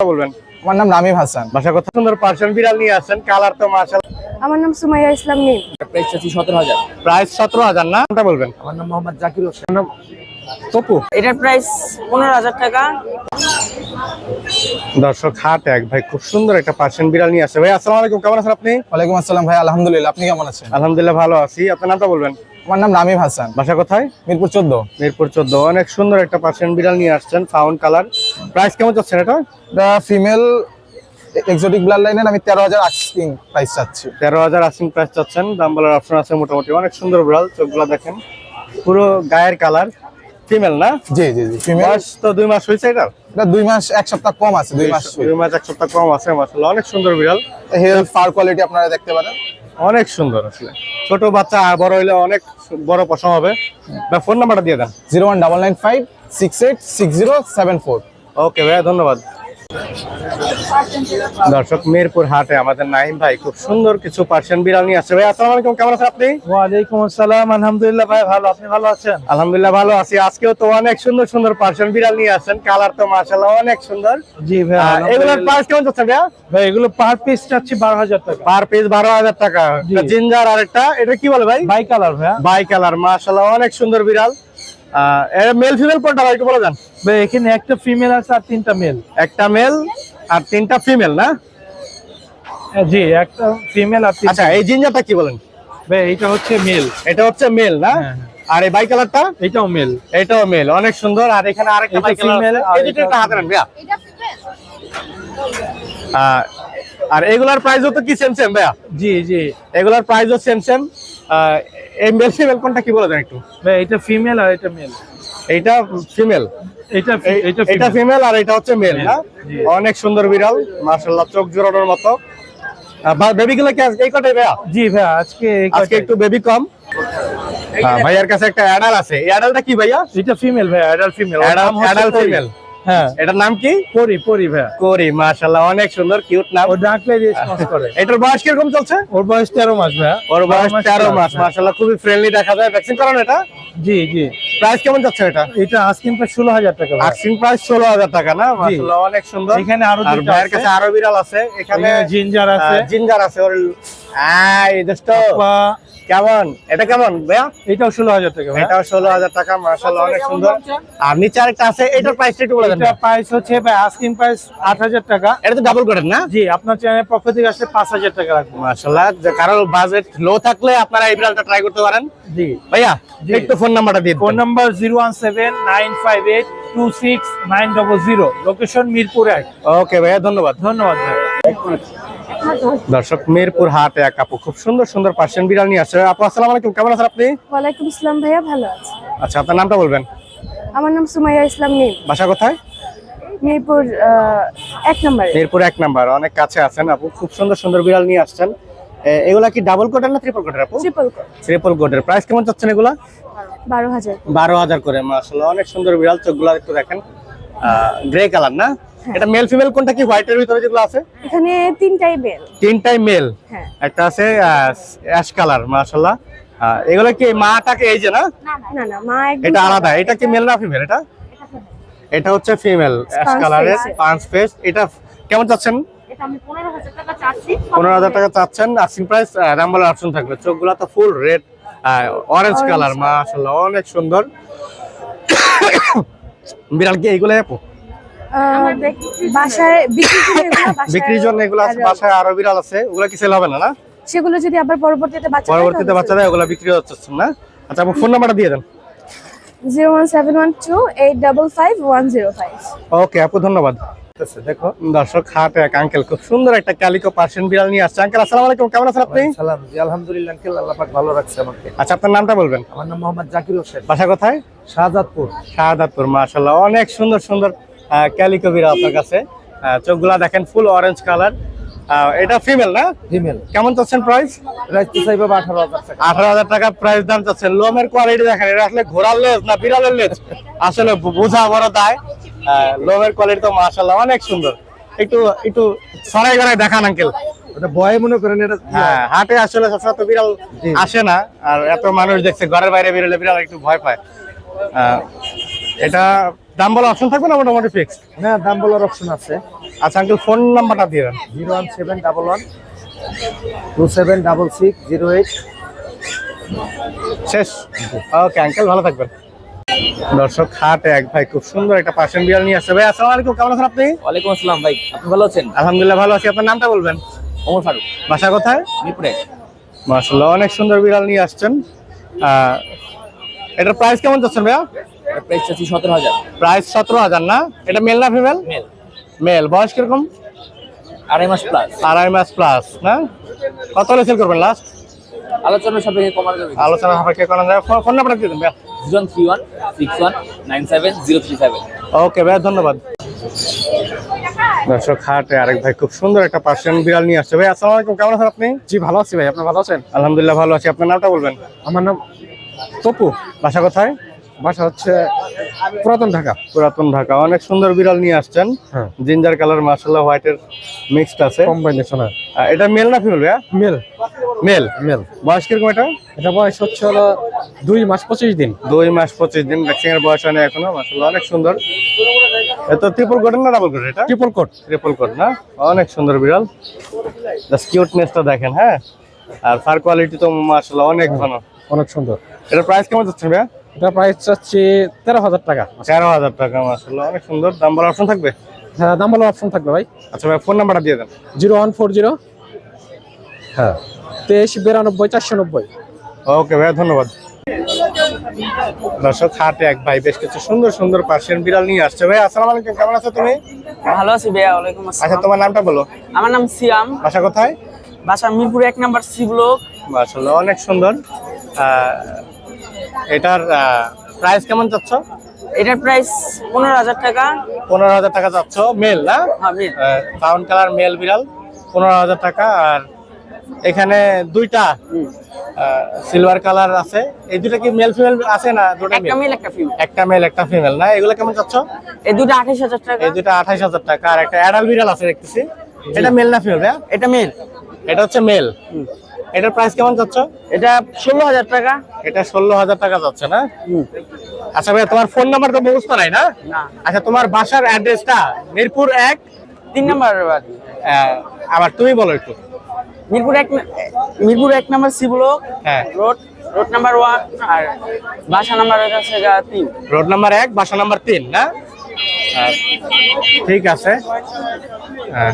বলবেন? আমার নাম রামিম হাসান। বাসা সুন্দর পার্সিয়ান বিড়াল নিয়ে আসছেন কালার তো মার্শাল আমার নাম সুমাইয়া ইসলাম নিম। প্রাইস চাচ্ছি সতেরো হাজার। প্রাইস সতেরো হাজার না? কোনটা বলবেন? আমার নাম মোহাম্মদ জাকির হোসেন। তপু। এটার প্রাইস পনেরো হাজার টাকা। দর্শক হাট এক। ভাই খুব সুন্দর একটা পার্সিয়ান বিড়াল নিয়ে আসছে। ভাই আসসালামু আলাইকুম। কেমন আছেন আপনি? ওয়ালাইকুম আসসালাম ভাই আলহামদুলিল্লাহ। আপনি কেমন আছেন? আলহামদুলিল্লাহ ভালো আছি। আপনার নামটা বলবেন? আমার নাম রামিম হাসান। বাসা কোথায়? মিরপুর চোদ্দ। মিরপুর চোদ্দ। অনেক সুন্দর একটা পার্সিয়ান বিড়াল নিয়ে আসছেন ফাউন্ড কালার। প্রাইস কেমন চাচ্ছেন এটা? এটা ফিমেল এক্সোটিক ব্লাড লাইনের আমি তেরো হাজার আশি প্রাইস চাচ্ছি। তেরো হাজার আশি প্রাইস চাচ্ছেন দাম বলার অপশন আছে মোটামুটি। অনেক সুন্দর বিড়াল চোখগুলো দেখেন। পুরো গায়ের কালার ফিমেল না? জি জি জি ফিমেল। তো দুই মাস হয়েছে এটা এটা দুই মাস এক সপ্তাহ কম আছে দুই মাস দুই মাস এক সপ্তাহ কম আছে মাসাল্লাহ অনেক সুন্দর বিড়াল। হেল ফার কোয়ালিটি আপনারা দেখতে পারেন। অনেক সুন্দর আসলে। ছোট বাচ্চা আর বড় হইলে অনেক বড় পছন্দ হবে। বা ফোন নাম্বারটা দিয়ে দেন। Zero one double nine five six eight six zero seven four. Okay ভাইয়া ধন্যবাদ। দর্শক মিরপুর হাটে আমাদের নাইম ভাই খুব সুন্দর কিছু পার্সিয়ান বিড়াল নিয়ে আসছে। ভাই আসসালামু আলাইকুম কেমন আছেন আপনি? ওয়ালাইকুম আসসালাম আলহামদুলিল্লাহ ভাই ভালো। আপনি ভালো আছেন? আলহামদুলিল্লাহ ভালো আছি। আজকেও তো অনেক সুন্দর সুন্দর পার্সিয়ান বিড়াল নিয়ে আসছেন। কালার তো মাশাআল্লাহ অনেক সুন্দর। জি ভাই এগুলোর প্রাইস কেমন যাচ্ছে ভাইয়া? ভাই এগুলো পার পিস চাচ্ছি বারো হাজার টাকা। পার পিস বারো হাজার টাকা। জি। জিঞ্জার আর একটা এটা কি বলে ভাই? বাই কালার ভাইয়া। বাই কালার মাশাআল্লাহ অনেক সুন্দর বিড়াল। মেল ফিমেল কোনটা ভাই একটু বলে দেন। ভাই এখানে একটা ফিমেল আছে আর তিনটা মেল একটা মেল আর তিনটা ফিমেল না? জি একটা ফিমেল আর আচ্ছা এই জিঞ্জারটা কি বলেন? ভাই এটা হচ্ছে মেল এটা হচ্ছে মেল না? হ্যাঁ, আর এই বাই কালারটা এটাও মেল এটাও মেল অনেক সুন্দর। আর এখানে আরেকটা বাই কালার এই দুটো একটা হাতে নেন ভাইয়া। আহ, আর এগুলার প্রাইসও তো কি? সেম সেম ভাইয়া? জি জি। এগুলার প্রাইসও সেম সেম এই মেল ফিমেল কোনটা কি বলে দেন একটু? ভাই এটা ফিমেল আর এটা মেল এইটা ফিমেল এটা এটা এটা ফিমেল আর এটা হচ্ছে মেল না? অনেক সুন্দর বিড়াল মাশাআল্লাহ চোখ জোড়ানোর মতো। বেবি গুলো কি এই কটাই ভাইয়া? জি ভাই আজকে এই আজকে একটু বেবি কম। ভাইয়ার কাছে একটা অ্যাডাল আছে। এই অ্যাডালটা কি ভাইয়া? এটা ফিমেল ভাই adult female adult adult female হ্যাঁ। এটার নাম কি? পরি পরি ভাইয়া। করি মাশাআল্লাহ অনেক সুন্দর কিউট নাম। ও ডাকলে রেসপন্স করে। এটার বয়স কীরকম চলছে? ওর বয়স তেরো মাস ভাইয়া। ওর বয়স তেরো plus, মাস। মাশাআল্লাহ খুবই ফ্রেন্ডলি দেখা যায়। ভ্যাকসিন করানো এটা? জি জি। প্রাইস কেমন যাচ্ছে এটা? এটা প্রায় ষোলো হাজার টাকা ভাইয়া। আক্সিং প্রাইস ষোলো হাজার টাকা না? মাশাআল্লাহ অনেক সুন্দর। এখানে আরও আর ভাইয়ের। কাছে আরও বিড়াল আছে। এখানে জিঞ্জার আছে। জিঞ্জার আছে ওর। আই দোস্ত কেমন? এটা কেমন ভাইয়া? এটাও ষোলো হাজার টাকা। এটাও ষোলো হাজার টাকা মাশাআল্লাহ অনেক সুন্দর। আর নিচে আরেকটা আছে এটার প্রাইস একটু বলে দেন প্রাইস হচ্ছে ভাই আস্কিং প্রাইস আট হাজার টাকা। এটা তো ডাবল করেন না? জি আপনার চ্যানেলের পক্ষ থেকে আসলে পাঁচ হাজার টাকা রাখব। মাশাআল্লাহ যে কারও বাজেট লো থাকলে আপনারা এই বিড়ালটা ট্রাই করতে পারেন। জি। ভাইয়া। একটু ফোন নাম্বারটা দিয়ে phone number zero one seven nine five eight two six nine double zero location Mirpur এক। ওকে ভাইয়া ধন্যবাদ। ধন্যবাদ ভাই। দর্শক মিরপুর হাটে এক আপু খুব সুন্দর সুন্দর পার্সিয়ান বিড়াল নিয়ে আসছে। আপু আসসালামু আলাইকুম কেমন আছেন আপনি? ওয়ালাইকুম আসসালাম ভাইয়া ভালো আছি। আচ্ছা আপনার নামটা বলবেন? আমার নাম সুমাইয়া ইসলাম নিম। বাসা কোথায়? মিরপুর এক নম্বরে। মিরপুর এক নাম্বার অনেক কাছে আছেন আপু খুব সুন্দর সুন্দর বিড়াল নিয়ে আসছেন। এগুলা কি ডাবল কোটের না ট্রিপল কোটের আপু? ট্রিপল কোড ট্রিপল কোটের প্রাইস কেমন চাচ্ছেন এগুলা? বারো হাজার। বারো হাজার করে মাসাল্লাহ অনেক সুন্দর বিড়াল চোখগুলা একটু দেখেন। গ্রে কালার না? এটা মেল ফিমেল কোনটা কি হোয়াইটের ভিতরে যেগুলো আছে? এখানে তিনটাই বেল তিনটাই মেল হ্যাঁ। একটা আছে অ্যাশ কালার মাশাল্লাহ আহ, এগুলো কি মাটাকে এই যে না? না না মা এটা আলাদা এটা কি মেল না ফিমেল এটা? এটা হচ্ছে ফিমেল অ্যাশ কালারের পাঁচ ফেস এটা কেমন চাচ্ছেন? পনেরো হাজার টাকা চাচ্ছেন। আস্কিং প্রাইস অপশন থাকবে। চোখগুলো তো ফুল রেড অরেঞ্জ কালার মাশাল্লাহ অনেক সুন্দর। বিড়াল কি এইগুলো বাসায় বিক্রি করে এগুলো বাসায় বিক্রির জন্য এগুলো আছে বাসায় আরও বিড়াল আছে ওগুলো কি সেল হবে না না? সেগুলো যদি আবার পরবর্তীতে বাচ্চা পরবর্তীতে বাচ্চাদের ওগুলো বিক্রি হচ্ছে না? আচ্ছা আপু ফোন নাম্বারটা দিয়ে দেন। Zero one seven one two eight double five one zero five. Okay আপু ধন্যবাদ। দেখো দর্শক হাট এক আঙ্কেল খুব সুন্দর একটা ক্যালিকো পার্সিয়ান বিড়াল নিয়ে আসছে। আঙ্কেল আসসালামু আলাইকুম কেমন আছেন আপনি? সালাম। জি আলহামদুলিল্লাহ আঙ্কেল আল্লাহ পাক ভালো রাখছে আমাকে। আচ্ছা আপনার নামটা বলবেন? আমার নাম মোহাম্মদ জাকির হোসেন। বাসা কোথায়? শাহজাদপুর। শাহাদাতপুর মাশাল্লাহ অনেক সুন্দর সুন্দর ক্যালিকো বিড়াল আপনার কাছে। চোখগুলা দেখেন ফুল অরেঞ্জ কালার এটা ফিমেল না? ফিমেল কেমন চাচ্ছেন প্রাইস প্রাইস তো চাইবে আঠারো হাজার টাকা। আঠারো হাজার টাকা প্রাইস দাম চাচ্ছেন। লোমের কোয়ালিটি দেখেন এটা আসলে ঘোড়ার লেজ না বিড়ালের লেজ? আসলে বোঝা বড় দায়। লোমের কোয়ালিটি তো মাশাল্লাহ অনেক সুন্দর। একটু একটু সরাই গড়াই দেখান আঙ্কেল ওটা বয় মনে করেন এটা হ্যাঁ? হাটে আসলে সবসময় তো বিড়াল আসে না। আর এত মানুষ দেখছে ঘরের বাইরে বেরোলে বিড়াল একটু ভয় পায়। এটা দাম বলা অপশন থাকবে না মোটামুটি ফিক্সড না দাম বলার অপশন আছে। আচ্ছা আঙ্কেল ফোন নাম্বারটা দিয়ে দেন। Zero one seven double one two seven double six zero eight. শেষ? ওকে আঙ্কেল ভালো থাকবেন। দর্শক হাট এক ভাই খুব সুন্দর একটা পার্সেন্ট বিড়াল নিয়ে আসছে। ভাই আসসালামু আলাইকুম কেমন আছেন আপনি? ওয়ালাইকুম আসসালাম ভাই আপনি ভালো আছেন? আলহামদুলিল্লাহ ভালো আছি। আপনার নামটা বলবেন? ওমর ফারুক। বাসা কোথায়? মিরপুরে। মাশাআল্লাহ অনেক সুন্দর বিড়াল নিয়ে আসছেন। আহ, এটার প্রাইস কেমন যাচ্ছেন ভাইয়া? প্রাইস চাচ্ছি সতেরো হাজার। প্রাইস সতেরো হাজার না? এটা মেল না ফিমেল মেল মেল বয়স কীরকম? আড়াই মাস প্লাস আড়াই মাস প্লাস না? কত হলে সেল করবেন লাস্ট আলোচনা সাপেক্ষে কমানো যাবে। আলোচনা সাপেক্ষে করা যায় ফোন- নাম্বারটা দিয়ে দেন ভাইয়া। Zero three one six one nine seven zero three seven. Okay ভাইয়া ধন্যবাদ। দর্শক হাটে আরেক ভাই খুব সুন্দর একটা পার্সিয়ান বিড়াল নিয়ে আসছে। ভাই আসসালামু আলাইকুম। কেমন আছেন আপনি? জি ভালো আছি ভাই। আপনি ভালো আছেন? আলহামদুলিল্লাহ ভালো আছি। আপনার নামটা বলবেন? আমার নাম তপু। বাসা কোথায়? বাসা হচ্ছে পুরাতন ঢাকা। পুরাতন ঢাকা। অনেক সুন্দর বিড়াল নিয়ে আসছেন। হ্যাঁ। জিঞ্জার কালার মার্শাল্লাহ হোয়াইটের মিক্সড আছে। কম্বাইনেশন এটা মেল না ফিমেল ভাইয়া? মেল। মেল। মেল। বয়স কীরকম এটা? এটা বয়স হচ্ছে হলো দুই মাস পঁচিশ দিন। দুই মাস পঁচিশ দিন। ভ্যাকসিন এর বয়স হয়নি এখনও মার্শাল্লাহ অনেক সুন্দর। এটা ট্রিপল কোড না ডাবল কোড এটা? ট্রিপল কোট ট্রিপল কোড না? অনেক সুন্দর বিড়াল। জাস্ট কিউটনেসটা দেখেন হ্যাঁ? আর ফার কোয়ালিটি তো মার্শাল্লাহ অনেক ভালো অনেক সুন্দর। এটার প্রাইস কেমন যাচ্ছে ভাইয়া? এটা প্রাইস হচ্ছে তেরো হাজার টাকা। তেরো হাজার টাকা মার্শাল্লাহ অনেক সুন্দর। দাম বলার অপশন থাকবে? হ্যাঁ দাম ভালো অপশন থাকবে ভাই। আচ্ছা ভাই ফোন নাম্বারটা দিয়ে দেন। জিরো ওয়ান ফোর জিরো হ্যাঁ। তেইশ বিরানব্বই চারশো নব্বই। ওকে ভাইয়া ধন্যবাদ। দর্শক হাটে এক ভাই বেশ কিছু সুন্দর সুন্দর পার্সিয়ান বিড়াল নিয়ে আসছে। ভাই আসসালামু আলাইকুম কেমন আছো তুমি? ভালো আছি ভাইয়া ওয়ালাইকুম আচ্ছা তোমার নামটা বলো। আমার নাম সিয়াম। বাসা কোথায়? বাসা মিরপুর এক নাম্বার সি ব্লক। মাশাআল্লাহ অনেক সুন্দর। এটার প্রাইস কেমন চাচ্ছ এটার প্রাইস পনেরো হাজার টাকা। পনেরো হাজার টাকা চাচ্ছ মেল না? হ্যাঁ ব্রাউন কালার মেল বিড়াল পনেরো হাজার টাকা। আর এখানে দুইটা সিলভার কালার আছে। এই দুইটা কি মেল ফিমেল আছে না দুটো একটা মেল একটা ফিমেল একটা মেল একটা ফিমেল না? এগুলো কেমন চাচ্ছ এই দুটো আঠাশ হাজার টাকা। এই দুটো আঠাইশ হাজার টাকা। আর একটা অ্যাডাল বিড়াল আছে দেখতেছি। এটা মেল না ফিমেল এটা মেল এটা হচ্ছে মেল এটার প্রাইস কেমন চাচ্ছ এটা ষোলো হাজার টাকা। এটা ষোলো হাজার টাকা যাচ্ছে না? আচ্ছা ভাইয়া তোমার ফোন নাম্বার তো মুখস্থ নাই না? আচ্ছা তোমার বাসার অ্যাড্রেসটা মিরপুর এক? তিন নাম্বার বাড়ি। আবার তুমি বলো একটু। মিরপুর এক মিরপুর এক নাম্বার সি ব্লক। হ্যাঁ। রোড রোড নাম্বার ওয়ান আর বাসা নাম্বার গা তিন। রোড নাম্বার এক বাসা নাম্বার তিন না? আহ, ঠিক আছে। হ্যাঁ।